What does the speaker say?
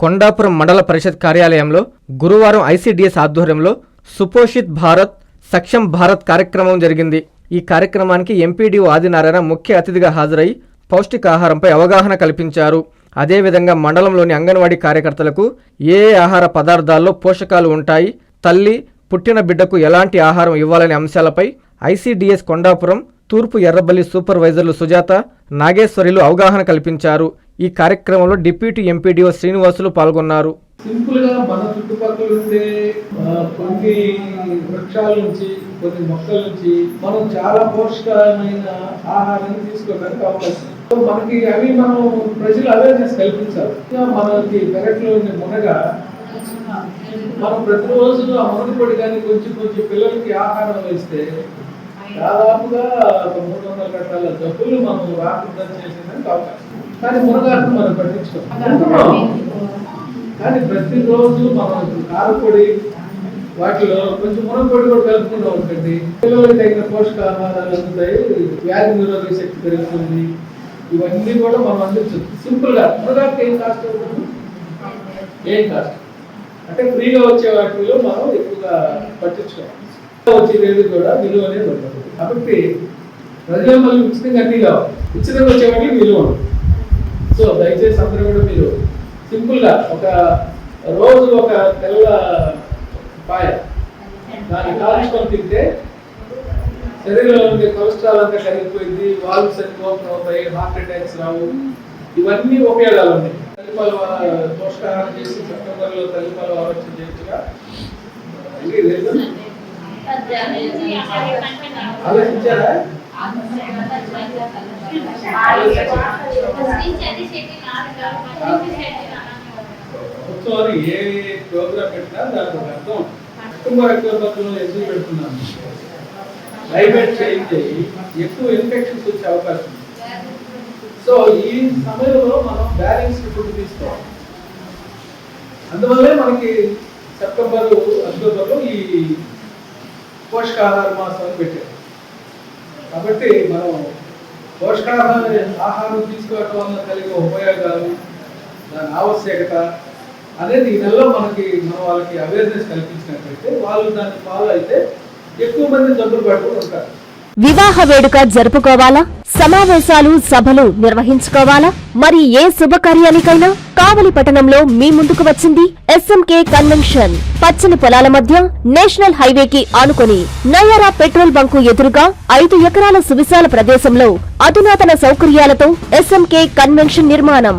కొండాపురం మండల పరిషత్ కార్యాలయంలో గురువారం ఐసీడీఎస్ ఆధ్వర్యంలో సుపోషిత్ భారత్ సక్షం భారత్ కార్యక్రమం జరిగింది. ఈ కార్యక్రమానికి ఎంపీడీఓ ఆదినారాయణ ముఖ్య అతిథిగా హాజరై పౌష్టికాహారంపై అవగాహన కల్పించారు. అదేవిధంగా మండలంలోని అంగన్వాడీ కార్యకర్తలకు ఏ ఆహార పదార్థాల్లో పోషకాలు ఉంటాయి తల్లి పుట్టిన బిడ్డకు ఎలాంటి ఆహారం ఇవ్వాలనే అంశాలపై ఐసీడీఎస్ కొండాపురం తూర్పు ఎర్రబల్లి సూపర్వైజర్లు సుజాత నాగేశ్వరిలు అవగాహన కల్పించారు. ఈ కార్యక్రమంలో డిప్యూటీ ఎంపీడీఓ శ్రీనివాసులు పాల్గొన్నారు. సింపుల్గా మన చుట్టుపక్కల ఉండే కొన్ని వృక్షాల నుంచి కొన్ని మొక్కల నుంచి మనం చాలా పోషకమైన ఆహారాన్ని తీసుకోవడానికి అవకాశం. మనకి అవి మనం ప్రజలు అవేర్నెస్ కల్పించాలి. మనకి పెరట్లో ఉండే మునగ మనం ప్రతిరోజు ఆ మునగ పొడి కానీ కొంచెం కొంచెం పిల్లలకి ఆహారం వేస్తే దాదాపుగా ఒక మూడు వందల రకాల జబ్బులు మనం రాకుండా చేసేదానికి అవకాశం. కానీ మునగాకు మనం పట్టించుకోం కానీ ప్రతిరోజు మనం కారపొడి వాటిలో కొంచెం మునగపొడి కూడా కలుపుకుంటూ ఉంటుంది పిల్లలకి తగిన పోషకాహారాలు అందుతాయి వ్యాధి నిరోధక శక్తి పెరుగుతుంది. ఇవన్నీ కూడా మనం అందించచ్చు. సింపుల్గా మునగాకు ఏం కాస్ట్ అవుతుంది ఏం కాస్ట్ అంటే ఫ్రీగా వచ్చే వాటిలో మనం ఎక్కువగా పట్టించుకోవాలి. వచ్చేది కూడా విలువ అనేది ఉంటుంది కాబట్టి ప్రజలు మళ్ళీ ఉచితంగా అన్ని కావాలి ఉచితంగా వచ్చే వాటికి విలువ ఉంటుంది సో దయచేసి అందరూ కూడా మీరు ఒక రోజు ఒక తెల్ల పాయ దాన్ని కాల్చుకొని తింటే శరీరంలో ఉండే కొలెస్ట్రాల్ అంతా కరిగిపోయింది వాల్వ్స్ అన్ని ఓపెన్ అవుతాయి హార్ట్ అటాక్స్ రావు. ఇవన్నీ ఉపయోగాలు ఉన్నాయి. తల్లిపాలు పోషకాహారం చేసి సెప్టెంబర్లో తల్లిపాలు ఆలోచన చేయొచ్చుగా ఆలోచించారా? మొత్తం ఏ ప్రోగ్రామ్ పెట్టినా దానికి ఒక అర్థం కుటుంబ రక్షణ ఎందుకు పెడుతున్నాను? క్లైమేట్ చేంజ్ ఎక్కువ ఇన్ఫెక్షన్స్ వచ్చే అవకాశం ఉంది. సో ఈ సమయంలో మనం బ్యాలెన్స్ ఫుడ్ తీసుకోవాలి. అందువల్లే మనకి సెప్టెంబర్ అక్టోబర్లో ఈ పోషకాహార మాసం పెట్టారు. కాబట్టి మనం పోషకాహార ఆహారం తీసుకోవటం వల్ల కలిగే ఉపయోగాలు దాని ఆవశ్యకత అదే ఈ నెలలో మనకి మన వాళ్ళకి అవేర్నెస్ కల్పించినట్లయితే వాళ్ళు దాన్ని ఫాలో అయితే ఎక్కువ మంది జబ్బులు పట్టుకుని ఉంటారు. వివాహ వేడుక జరుపుకోవాలా? సమావేశాలు సభలు నిర్వహించుకోవాలా? మరి ఏ శుభకార్యానికైనా కావలి పట్టణంలో మీ ముందుకు వచ్చింది ఎస్ఎంకే కన్వెన్షన్ పచ్చని పొలాల మధ్య నేషనల్ హైవేకి ఆనుకొని నయారా పెట్రోల్ బంకు ఎదురుగా ఐదు ఎకరాల సువిశాల ప్రదేశంలో అధునాతన సౌకర్యాలతో ఎస్ఎంకే కన్వెన్షన్ నిర్మాణం.